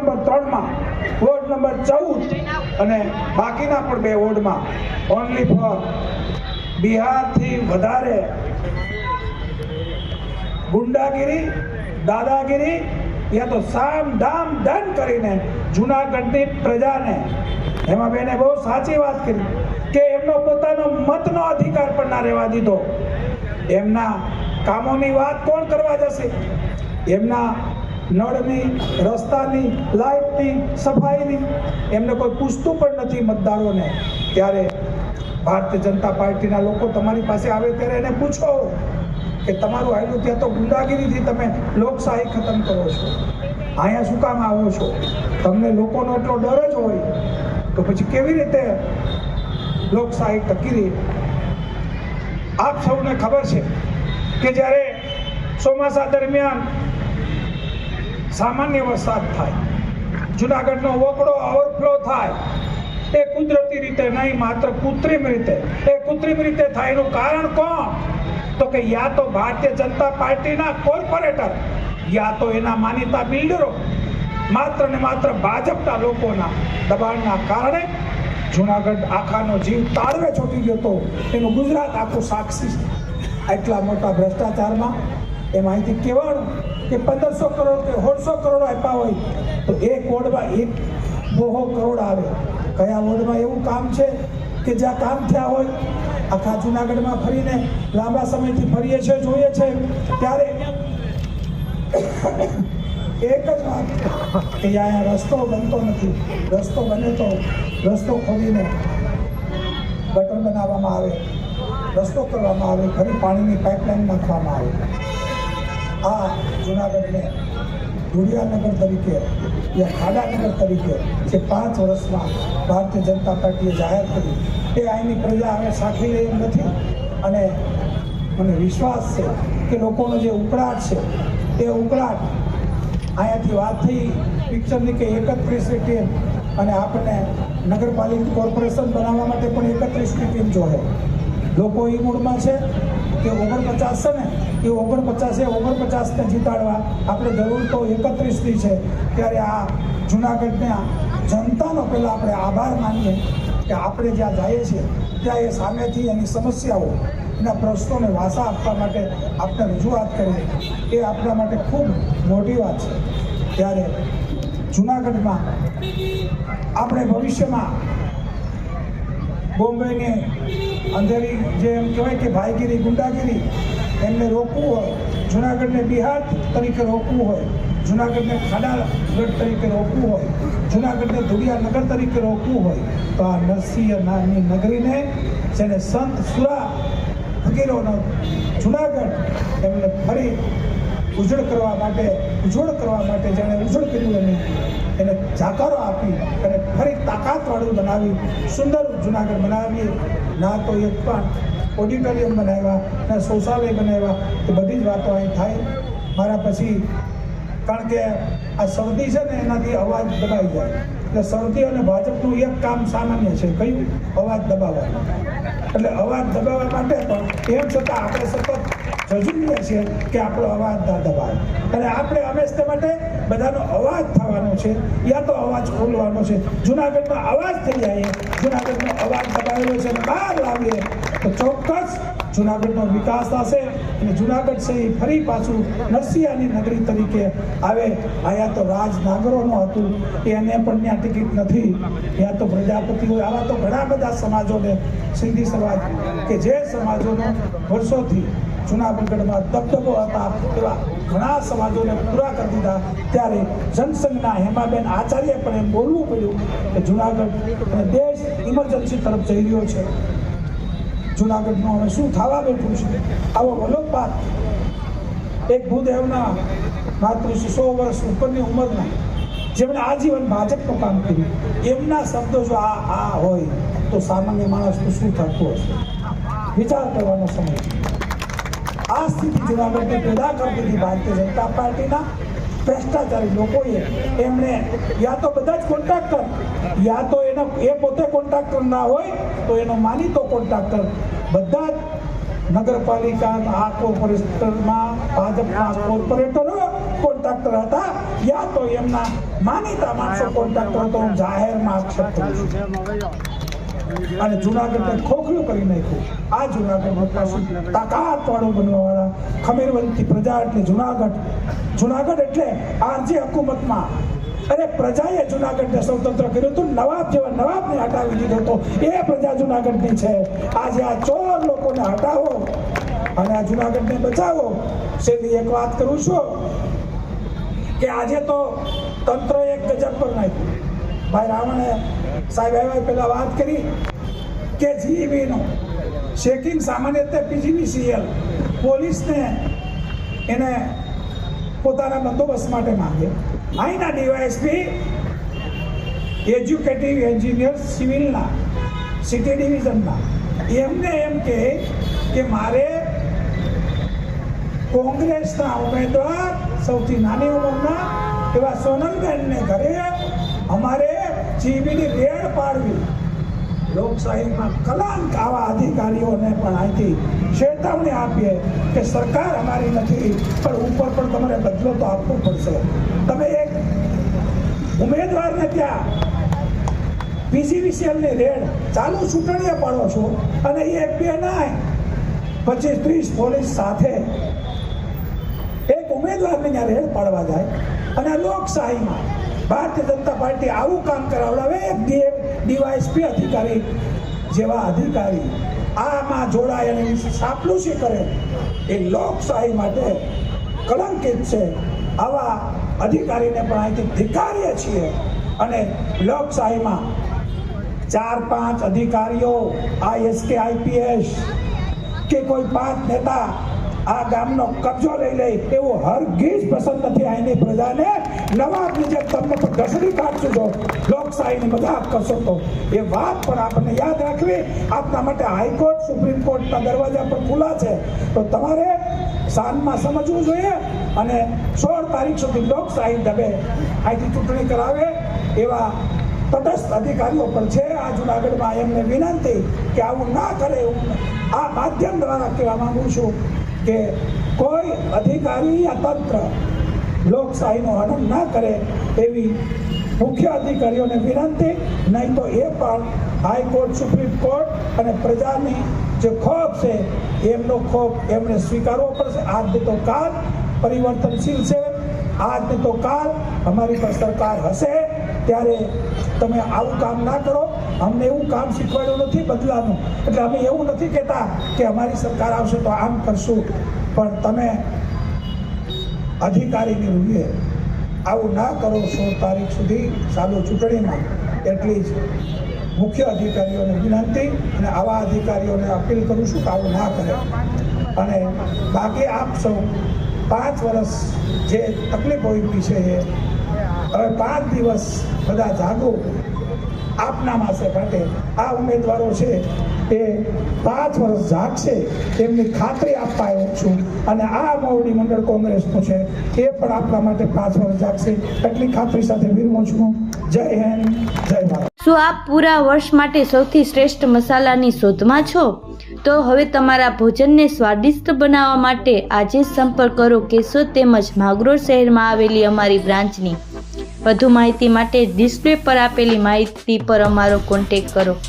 Number ત્રણમાં, ward number ચૌદ અને બાકીના પણ બે વોર્ડમાં. ઓનલી ફોર બિહારથી વધારે ગુંડાગીરી, દાદાગીરી યા તો સામ ધામ દંડ કરીને જૂનાગઢની પ્રજાને. એમાં બેને બહુ સાચી વાત કરી કે એમનો પોતાનો મતનો અધિકાર પણ ના રહેવા દીધો. એમના કામોની વાત કોણ કરવા જશે? એમના નળની, રસ્તાની, લાઇટની, સફાઈની એમને કોઈ પૂછતું પણ નથી મતદારોને ત્યારે ભારતીય જનતા પાર્ટીના લોકો તમારી પાસે આવે ત્યારે એને પૂછો કે તમારું આવેલું ત્યાં તો ગુંડાગીરીથી તમે લોકશાહી ખતમ કરો છો. અહીંયા શું કામ આવો છો? તમને લોકોનો એટલો ડર જ હોય તો પછી કેવી રીતે લોકશાહી ટકી રહી? આપ સૌને ખબર છે કે જ્યારે ચોમાસા દરમિયાન સામાન્ય વરસાદ થાય. જુનાગઢનો વોકડો ઓવરફ્લો થાય. એ કુદરતી રીતે નહીં, માત્ર કૃત્રિમ રીતે. એ કૃત્રિમ રીતે થાય. એનું કારણ કોણ? તો કે યા તો ભારતીય જનતા પાર્ટીના કોર્પોરેટર, યા તો એના માનીતા બિલ્ડરો. માત્ર ને માત્ર ભાજપના લોકોના દબાણના કારણે જુનાગઢ આખાનો જીવ તાળવે છૂટી ગયો હતો એનું ગુજરાત આખું સાક્ષી છે. આટલા મોટા ભ્રષ્ટાચારમાં એ માહિતી કહેવાનું કે પંદરસો કરોડ કે સોળસો કરોડ આપ્યા હોય, તો એક વોર્ડમાં એક બહો કરોડ આવે. કયા વોર્ડમાં એવું કામ છે કે જ્યાં કામ થયા હોય, આખા જુનાગઢમાં ફરીને લાંબા સમયથી ફરીએ છીએ, જોઈએ છે. ત્યારે એક જ વાત કે અહીંયા રસ્તો બનતો નથી. રસ્તો બને તો રસ્તો ખોલીને ગટર બનાવવામાં આવે, રસ્તો કરવામાં આવે, ઘરે પાણીની પાઇપલાઇન નાખવામાં આવે. આ જુનાગઢને ધુડિયાનગર તરીકે, યા ખાડાનગર તરીકે જે પાંચ વર્ષમાં ભારતીય જનતા પાર્ટીએ જાહેર કર્યું એ અહીંની પ્રજા હવે સાખી રહી નથી. અને મને વિશ્વાસ છે કે લોકોનો જે ઉકળાટ છે, એ ઉકળાટ અહીંયાથી વાત થઈ, પિક્ચરની કે એકત્રીસની ટીમ અને આપણને નગરપાલિકા કોર્પોરેશન બનાવવા માટે પણ એકત્રીસની ટીમ જોઈએ લોકો એ મૂળમાં છે કે ઓગણપચાસ છે ને એ ઓગણપચાસે ઓગણપચાસને જીતાડવા આપણે જરૂર તો એકત્રીસની છે. ત્યારે આ જુનાગઢના જનતાનો પહેલાં આપણે આભાર માનીએ કે આપણે જ્યાં જઈએ છીએ, ત્યાં એ સામેથી એની સમસ્યાઓ, એના પ્રશ્નોને વાસા આપવા માટે આપણે રજૂઆત કરીએ. એ આપણા માટે ખૂબ મોટી વાત છે. ત્યારે જુનાગઢમાં આપણે ભવિષ્યમાં બોમ્બેને અંધેરી જે એમ કહેવાય કે ભાઈગીરી, ગુંડાગીરી એમને રોકવું હોય. જુનાગઢને બિહાર તરીકે રોકવું હોય. જુનાગઢને ખાડાગઢ તરીકે રોકવું હોય. જુનાગઢને ધુડિયાનગર તરીકે રોકવું હોય. તો આ નરસિંહ નામની નગરીને જેને સંત સુરા ફકીરોનો જુનાગઢ એમને ફરી ઉજળ કરવા માટે ઉજળ કરવા માટે જેણે ઉજળ કર્યું એને એને જાકારો આપી અને ફરી તાકાતવાળું બનાવી, સુંદર જુનાગઢ બનાવી. ના તો એક પણ ઓડિટોરિયમ બનાવ્યા, ના શૌચાલય બનાવ્યા એ બધી જ વાતો અહીં થાય. મારા પછી, કારણ કે આ શરદી છે ને, એનાથી અવાજ દબાઈ જાય. એટલે શરદી અને ભાજપનું એક કામ સામાન્ય છે. કયું? અવાજ દબાવવાનું. એટલે અવાજ દબાવવા માટે પણ એમ છતાં આપણે સતત જજુમીએ છે કે આપણો અવાજ ના દબાય. અને આપણે હંમેશા માટે બધાનો અવાજ થવાનો છે. યા તો અવાજ ખોલવાનો છે. જુનાગઢનો અવાજ થઈ જાય. જુનાગઢનો અવાજ દબાવેલો છે અને બહાર લાવીએ. તો ચોક્કસ જુનાગઢનો વિકાસ થશે અને જુનાગઢ છે એ ફરી પાછું નરસિંહાની નગરી તરીકે આવે. અહીંયા તો રાજ નાગરોનું હતું એને પણ ત્યાં ટિકિટ નથી. ત્યાં તો પ્રજાપતિ હોય આવા તો ઘણા બધા સમાજોને સિંધી સમાજ કે જે સમાજોનો વર્ષોથી જુનાગઢમાં દબદબો હતા એવા ઘણા સમાજોને પૂરા કરી દીધા. ત્યારે જનસંઘના હેમાબેન આચાર્ય પણ એમ બોલવું પડ્યું કે જુનાગઢ અને દેશ ઇમરજન્સી તરફ જઈ રહ્યો છે. જુનાગઢનું હવે શું થવા બેઠું છે? આવો વલોપાત એક ભૂદેવના માતૃશ્રી સો વર્ષ ઉપરની ઉંમરના જેમણે આજીવન ભાજપનું કામ કર્યું. એમના શબ્દો જો આ આ હોય તો સામાન્ય માણસનું શું થતું હશે? વિચાર કરવાનો સમય. છે. આ સ્થિતિ માટે પેદા કરી હતી ભારતીય જનતા પાર્ટીના ભ્રષ્ટાચારી લોકોએ એમણે યા તો બધા જ કોન્ટ્રાક્ટર યા તો એનો એ પોતે કોન્ટ્રાક્ટર ના હોય તો એનો માનીતો કોન્ટ્રાક્ટર બધા જ નગરપાલિકા આ કોર્પોરેટરમાં ભાજપના કોર્પોરેટરો કોન્ટ્રાક્ટર હતા યા તો એમના માનીતા માણસો કોન્ટ્રાક્ટર હતો જાહેરમાં આક્ષેપ કરું છું. અને જુનાગઢને ખોખલું કરી નાખ્યું. આ જુનાગઢ પાછું તાકાત વાળું બનવા વાળા ખમીરવંતી પ્રજા એટલે જુનાગઢ. જુનાગઢ એટલે આરજી હકુમતમાં. અરે પ્રજાએ જુનાગઢને સ્વતંત્ર કર્યું હતું, નવાબ જેવા નવાબને હટાવી દીધો હતો. એ પ્રજા જુનાગઢની છે. આજે આ ચોર લોકોને હટાવો અને આ જુનાગઢને બચાવો. છેલ્લી એક વાત કરું છું? કે આજે તો તંત્ર એક ગજબ પર નાખ્યું. ભાઈ રાવણે સાહેબ પહેલા વાત કરી કે જીવીનું ચેકિંગ સામાન્ય રીતે પીજીવીસીએલ પોલીસને એને પોતાના બંદોબસ્ત માટે માંગે. અહીંના ડીવાયએસપી, એજ્યુકેટિવ એન્જિનિયર સિવિલના, સિટી ડિવિઝનના, એમને એમ કહે કે મારે કોંગ્રેસના ઉમેદવાર, સૌથી નાની ઉંમરના એવા સોનલબેનને ઘરે અમારે જીબીની રેડ પાડવી. લોકશાહીમાં કલાંક આવા અધિકારીઓને પણ અહીંથી ચેતવણી આપીએ કે સરકાર અમારી નથી, પણ ઉપર પણ તમારે બદલો તો આપવો પડશે. તમે એક ઉમેદવારને ત્યાં પીજીવીસીએલની રેડ ચાલુ ચૂંટણીએ પાડો છો અને એ બે નાય પચીસ ત્રીસ પોલીસ સાથે એક ઉમેદવારને ત્યાં રેડ પાડવા જાય. અને લોકશાહીમાં ભારતીય જનતા પાર્ટી આવું કામ કરાવડાવે, એક ડીવાયએસપી અધિકારી જેવા અધિકારી આમાં જોડાય અને સાપલુસી કરે. એ લોકશાહી માટે કલંકિત છે. આવા અધિકારીને પણ અહીંથી ધિકારીએ છીએ. અને લોકશાહીમાં ચાર પાંચ અધિકારીઓ આઈએસકે આઈપીએસ કે કોઈ પાંચ નેતા આ ગામનો કબજો લઈ લે એવું હરગીજ પસંદ નથી. અહીંની પ્રજાને નવાબની જેમ તમને પણ ઘસડી કાઢશું જો લોકશાહીની મજાક કરશો તો એ વાત પણ આપણને યાદ રાખવી આપના માટે હાઈકોર્ટ સુપ્રીમ કોર્ટના દરવાજા પર ખુલ્લા છે તો તમારે સાંજમાં સમજવું જોઈએ અને સોળ તારીખ સુધી લોકશાહી દબે અહીંથી ચૂંટણી કરાવે એવા તટસ્થ અધિકારીઓ પણ છે. આ જુનાગઢમાં એમને વિનંતી કે આવું ના કરે એવું આ માધ્યમ દ્વારા કહેવા માગું છું કે કોઈ અધિકારી યા તંત્ર લોકશાહીનો આનંદ ના કરે એવી મુખ્ય અધિકારીઓને વિનંતી, નહીં તો એ પણ હાઈકોર્ટ, સુપ્રીમ કોર્ટ અને પ્રજાની જે ખોફ છે, એમનો ખોફ એમને સ્વીકારવો પડશે. આજની તો કાલ પરિવર્તનશીલ છે. આજની તો કાલ અમારી પર સરકાર હશે. ત્યારે તમે આવું કામ ના કરો. અમને એવું કામ શીખવાડ્યું નથી બદલાનું. એટલે અમે એવું નથી કહેતા કે અમારી સરકાર આવશે તો આમ કરશું. પણ તમે અધિકારીની રૂએ, આવું ના કરો સોળ તારીખ સુધી ચાલુ ચૂંટણીમાં. એટલી જ મુખ્ય અધિકારીઓને વિનંતી અને આવા અધિકારીઓને અપીલ કરું છું કે આવું ના કરે. અને બાકી આપ સૌ પાંચ વર્ષ જે તકલીફ હોય છે એ, હવે પાંચ દિવસ બધા જાગો. આપના માસે માટે આ ઉમેદવારો છે એ પાંચ વર્ષ જાગશે એમની ખાતરી આપવા આવ્યો છું. અને આ મોવડી મંડળ કોંગ્રેસનું છે, એ પણ આપણા માટે પાંચ વર્ષ જાગશે. એટલી ખાતરી સાથે વિરમું છું. જય હિન્દ, જય ભારત. શું આપ પૂરા વર્ષ માટે સૌથી શ્રેષ્ઠ મસાલાની શોધમાં છો? તો હવે તમારા ભોજનને સ્વાદિષ્ટ બનાવવા માટે આજે સંપર્ક કરો કેશોદ તેમજ માગરોળ શહેરમાં આવેલી અમારી બ્રાન્ચની. વધુ માહિતી માટે ડિસ્પ્લે પર આપેલી માહિતી પર અમારો કોન્ટેક કરો.